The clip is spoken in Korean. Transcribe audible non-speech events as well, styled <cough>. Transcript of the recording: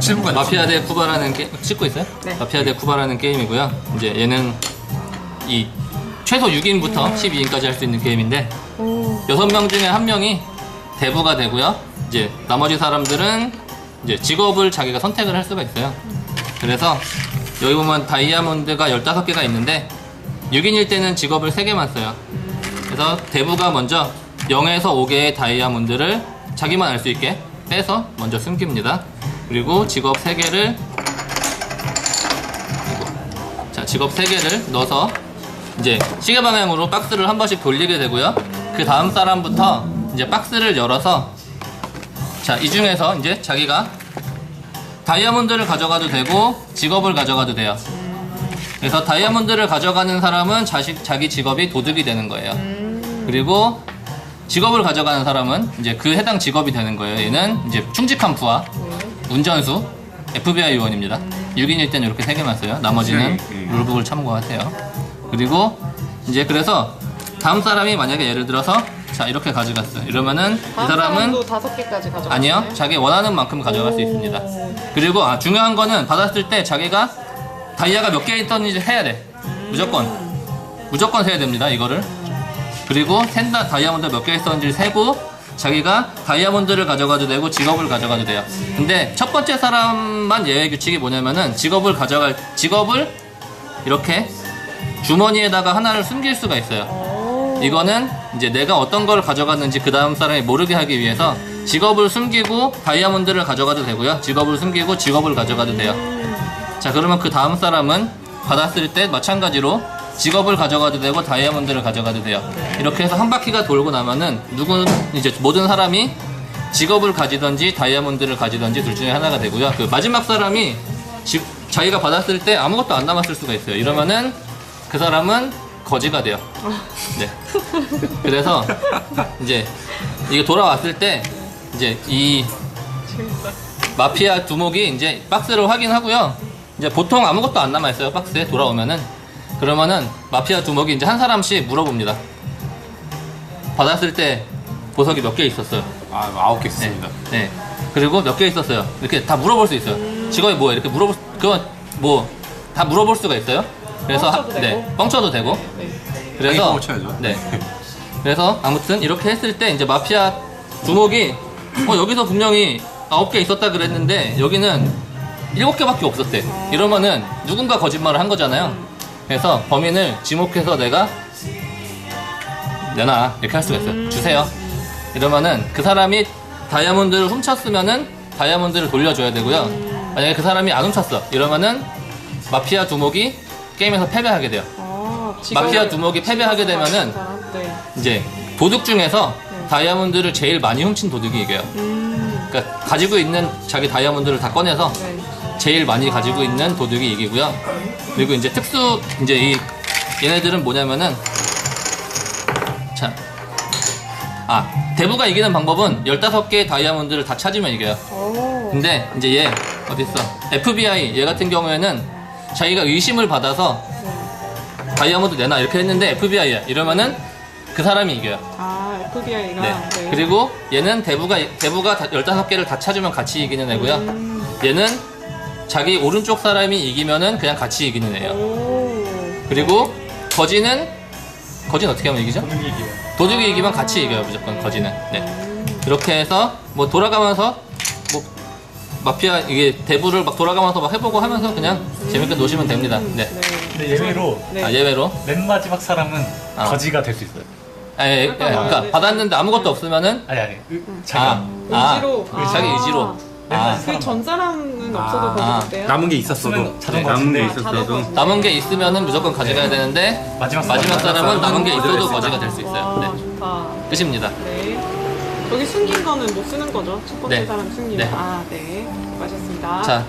실무가 마피아 대 쿠바라는 게임 찍고 있어요? 네. 마피아 대 쿠바라는 게임이고요. 이제 얘는 이 최소 6인부터 12인까지 할 수 있는 게임인데 오. 6명 중에 한 명이 대부가 되고요. 이제 나머지 사람들은 이제 직업을 자기가 선택을 할 수가 있어요. 그래서 여기 보면 다이아몬드가 15개가 있는데 6인일 때는 직업을 3개만 써요. 그래서 대부가 먼저 0에서 5개의 다이아몬드를 자기만 알 수 있게 빼서 먼저 숨깁니다. 그리고 직업 3개를 자 직업 3개를 넣어서 이제 시계 방향으로 박스를 한 번씩 돌리게 되고요. 그 다음 사람부터 이제 박스를 열어서 자 이 중에서 이제 자기가 다이아몬드를 가져가도 되고 직업을 가져가도 돼요. 그래서 다이아몬드를 가져가는 사람은 자식, 자기 직업이 도둑이 되는 거예요. 그리고 직업을 가져가는 사람은 이제 그 해당 직업이 되는 거예요. 얘는 이제 충직한 부하, 운전수, FBI 요원입니다. 6인일 때는 이렇게 세 개만 써요. 나머지는 음. 룰북을 참고하세요. 그리고 이제 그래서 다음 사람이 만약에 예를 들어서 자 이렇게 가져갔어요. 이러면은 이 다음 사람은 다섯 개까지 가져가. 아니요. 자기 원하는 만큼 가져갈 수 있습니다. 그리고 아, 중요한 거는 받았을 때 자기가 다이아가 몇 개 있었는지 해야 돼. 무조건. 무조건 세야 됩니다. 이거를. 그리고 센다 다이아몬드 몇 개 있었는지 세고 자기가 다이아몬드를 가져가도 되고 직업을 가져가도 돼요. 근데 첫 번째 사람만 예외 규칙이 뭐냐면은 직업을 가져갈 직업을 이렇게 주머니에다가 하나를 숨길 수가 있어요. 오. 이거는 이제 내가 어떤 걸 가져갔는지 그 다음 사람이 모르게 하기 위해서 직업을 숨기고 다이아몬드를 가져가도 되고요. 직업을 숨기고 직업을 가져가도 돼요. 자, 그러면 그 다음 사람은 받았을 때 마찬가지로 직업을 가져가도 되고 다이아몬드를 가져가도 돼요. 이렇게 해서 한 바퀴가 돌고 나면은 누군 이제 모든 사람이 직업을 가지던지 다이아몬드를 가지던지 둘 중에 하나가 되고요. 그 마지막 사람이 지- 자기가 받았을 때 아무것도 안 남았을 수가 있어요. 이러면은 그 사람은 거지가 돼요. 네. 그래서 이제 이게 돌아왔을 때 이제 이. 마피아 두목이 이제 박스를 확인하고요. 이제 보통 아무것도 안 남아 있어요. 박스에 돌아오면은 그러면은 마피아 두목이 이제 한 사람씩 물어봅니다. 받았을 때 보석이 몇 개 있었어요. 아 아홉 개 네. 있습니다. 네. 그리고 몇 개 있었어요. 이렇게 다 물어볼 수 있어요. 직업이 뭐예요? 이렇게 물어볼 수- 그건 뭐 다 물어볼 수가 있어요. 그래서 뻥쳐도 하- 네, 되고. 뻥쳐도 되고. 네. 그래서 당연히 뻥쳐야죠. 네. <laughs> 그래서 아무튼 이렇게 했을 때 이제 마피아 두목이 어 여기서 분명히 아홉 개 있었다 그랬는데 여기는 일곱 개밖에 없었대. 이러면은 누군가 거짓말을 한 거잖아요. 그래서 범인을 지목해서 내가 내놔 이렇게 할 수가 있어요. 주세요. 이러면은 그 사람이 다이아몬드를 훔쳤으면은 다이아몬드를 돌려줘야 되고요. 만약에 그 사람이 안 훔쳤어. 이러면은 마피아 두목이 게임에서 패배하게 돼요. 아, 직업을- 마피아 두목이 패배하게 되면은? 네. 이제 도둑 중에서 네. 다이아몬드를 제일 많이 훔친 도둑이 이겨요. 음. 그러니까 가지고 있는 자기 다이아몬드를 다 꺼내서 네. 제일 많이 가지고 있는 도둑이 이기고요. 그리고 이제 특수 이제 이 얘네들은 뭐냐면은 자. 아, 대부가 이기는 방법은 15개의 다이아몬드를 다 찾으면 이겨요. 오. 근데 이제 얘 어디 있어? FBI 얘 같은 경우에는 자기가 의심을 받아서 네. 다이아몬드 내놔 이렇게 했는데 FBI야. 이러면은 그 사람이 이겨요. 아, FBI가. 네. 그리고 얘는 대부가 대부가 다- 15개를 다 찾으면 같이 이기는 애고요. 음. 얘는 자기 오른쪽 사람이 이기면은 그냥 같이 이기는 애예요. 오. 그리고 거지는 거지는 어떻게 하면 이기죠? 도둑이 이기면 같이 이겨요 무조건 거지는. 네. 이렇게 해서 뭐 돌아가면서 뭐 마피아 이게 대부를 막 돌아가면서 막 해보고 하면서 그냥 재밌게 노시면 됩니다. 네. 네. 근데 예외로 네. 아, 예외로 맨 마지막 사람은 아. 거지가 될 수 있어요. 아, 예, 예, 그러니까 받았는데 아무것도 없으면은 아니 아니 의- 아, 자기가 아, 의지로. 아. 자기 의지로. 아, 그전 사람은 없어도 아, 거기 돼요? 남은 게 있었어도 네, 남은 게 아, 있었어도 남은 게 있으면은 무조건 가져가야 되는데 마지막 마지막 사람은 남은 게 있어도 아, 거지가 될 수 있어요. 아, 네. 좋다. 끝입니다. 네. 여기 숨긴 거는 못 쓰는 거죠? 첫 번째 네. 사람 숨기면. 네. 아, 네. 수고하셨습니다. 자,